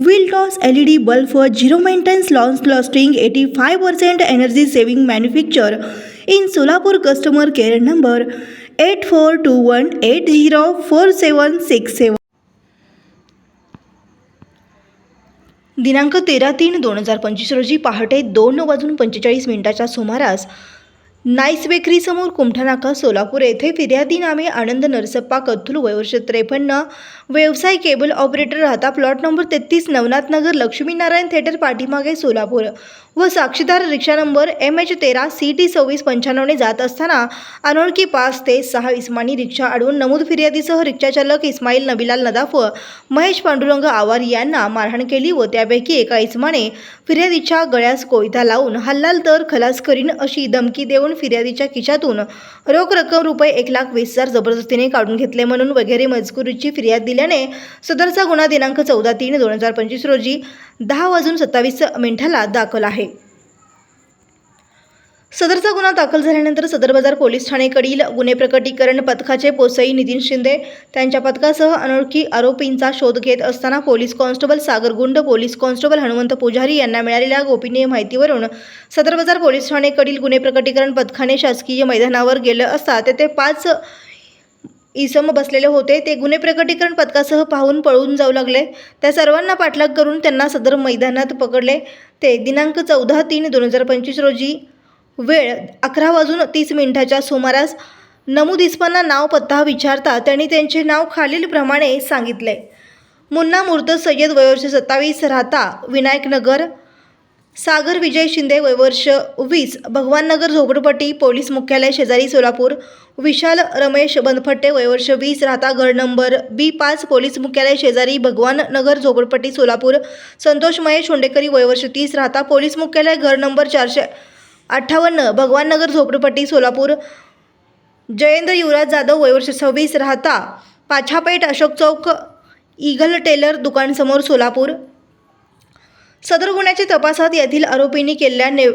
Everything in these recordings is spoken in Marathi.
विलटॉस L E D bulb zero maintenance long lasting eighty five percent energy saving manufacture in Solapur customer care number eight four two one eight zero four seven six seven दिनांक तेरा तीन दोन हजार पंचवीस रोजी पहाटे दोन वाजून पंचेचाळीस मिनिटाच्या सुमारास नाईस बेकरी समोर कुमठानाका सोलापूर येथे फिर्यादी नामे आनंद नरसप्पा कथुल वयवर्ष त्रेपन्न व्यवसाय केबल ऑपरेटर राहता प्लॉट नंबर तेहतीस नवनाथ नगर लक्ष्मीनारायण थिएटर पाठीमागे सोलापूर. व साक्षीदार रिक्षा नंबर एम एच तेरा सी टी सव्वीस पंच्याण्णवने जात असताना अनोळखी पाच ते सहा इस्मानी रिक्षा अडवून नमूद फिर्यादीसह रिक्षाचालक इस्माईल नबिलाल नदाफ व महेश पांडुरंग आवार यांना मारहाण केली व त्यापैकी एका इस्माने फिर्यादीच्या गळ्यास कोयता लावून हल्लाल तर खलास करीन अशी धमकी देऊन फिर्यादीच्या खिशातून रोख रक्कम रुपये एक लाख वीस हजार जबरदस्तीने काढून घेतले म्हणून वगैरे मजकुरीची फिर्याद दिल्याने सदरचा गुन्हा दिनांक चौदा तीन दोन हजार पंचवीस रोजी दहा वाजून सत्तावीस मिनिटाला दाखल आहे. सदरचा गुन्हा दाखल झाल्यानंतर सदर बाजार पोलीस ठाणेकडील गुन्हे प्रकटीकरण पथकाचे पोसई नितीन शिंदे त्यांच्या पथकासह अनोळखी आरोपींचा शोध घेत असताना police constable Sagar Gund police constable Hanumant पुजारी यांना मिळालेल्या गोपनीय माहितीवरून सदर बाजार पोलीस ठाणेकडील गुन्हे प्रकटीकरण पथकाने शासकीय मैदानावर गेलं असता तेथे पाच इसम बसलेले होते. ते गुन्हे प्रकटीकरण पथकासह पाहून पळून जाऊ लागले. त्या सर्वांना पाठलाग करून त्यांना सदर मैदानात पकडले. ते दिनांक चौदा तीन दोन हजार पंचवीस रोजी वेळ अकरा वाजून तीस मिनिटाच्या सुमारास नमूद इस्मांना नाव पत्ता विचारता त्यांनी त्यांचे नाव खालीलप्रमाणे सांगितले. मुन्ना मूर्त सय्यद वयवर्ष सत्तावीस राहता विनायकनगर सागर विजय शिंदे वयवर्ष वीस भगवाननगर झोपडपट्टी पोलीस मुख्यालय शेजारी सोलापूर विशाल रमेश बनफट्टे वयवर्ष वीस राहता घर नंबर बी पाच पोलीस मुख्यालय शेजारी भगवाननगर झोपडपट्टी सोलापूर संतोष महेश होंडेकरी वयवर्ष तीस राहता पोलीस मुख्यालय घर नंबर चारशे अठ्ठावन्न भगवाननगर झोपडपट्टी सोलापूर जयेंद्र युवराज जाधव वयवर्ष सव्वीस राहता पाछापेठ अशोक चौक ईगल टेलर दुकानसमोर सोलापूर सदर गुन्ह्याच्या तपासात यातील आरोपींनी केलेल्या ने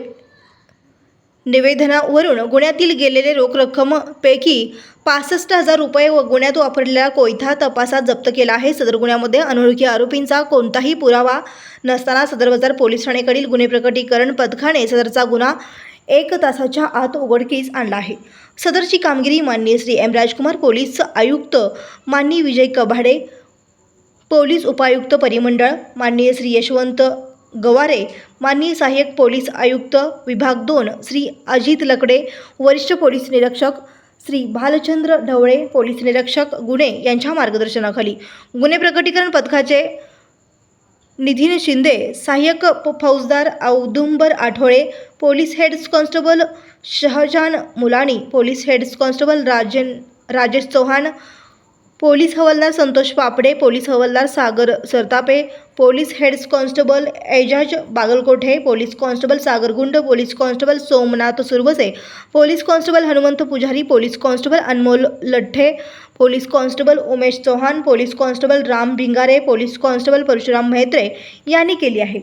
निवेदनावरून गुन्ह्यातील गेलेले रोख रक्कमपैकी पासष्ट हजार रुपये व गुन्ह्यात वापरलेला कोयथा तपासात जप्त केला आहे. सदर गुन्ह्यामध्ये अनोळखी आरोपींचा कोणताही पुरावा नसताना सदर बाजार पोलीस ठाणेकडील गुन्हे प्रकटीकरण पथकाने सदरचा गुन्हा एक तासाच्या आत उघडकीस आणला आहे. सदरची कामगिरी माननीय श्री एम राजकुमार पोलीस आयुक्त माननीय विजय कभाडे पोलीस उपायुक्त परिमंडळ माननीय श्री यशवंत गवारे माननीय सहाय्यक पोलीस आयुक्त विभाग दोन श्री अजित लकडे वरिष्ठ पोलीस निरीक्षक श्री भालचंद्र ढवळे पोलीस निरीक्षक गुन्हे यांच्या मार्गदर्शनाखाली. गुन्हे प्रकटीकरण पथकाचे निधीन शिंदे सहाय्यक प- फौजदार Audumbar Athawale police heads constable Shahjan Mulani police heads constable Rajan Rajesh Chavan police हवालदार संतोष पापडे पोलीस हवालदार Sagar Sartape police head constable Ejaz Bagalkothe police constable Sagar Gund police constable Somnath Surwase police constable Hanumant Pujari police constable Anmol Latthe police constable Umesh Chauhan police constable Ram Bhingare police constable Parshuram Mhetre यांनी केली आहे.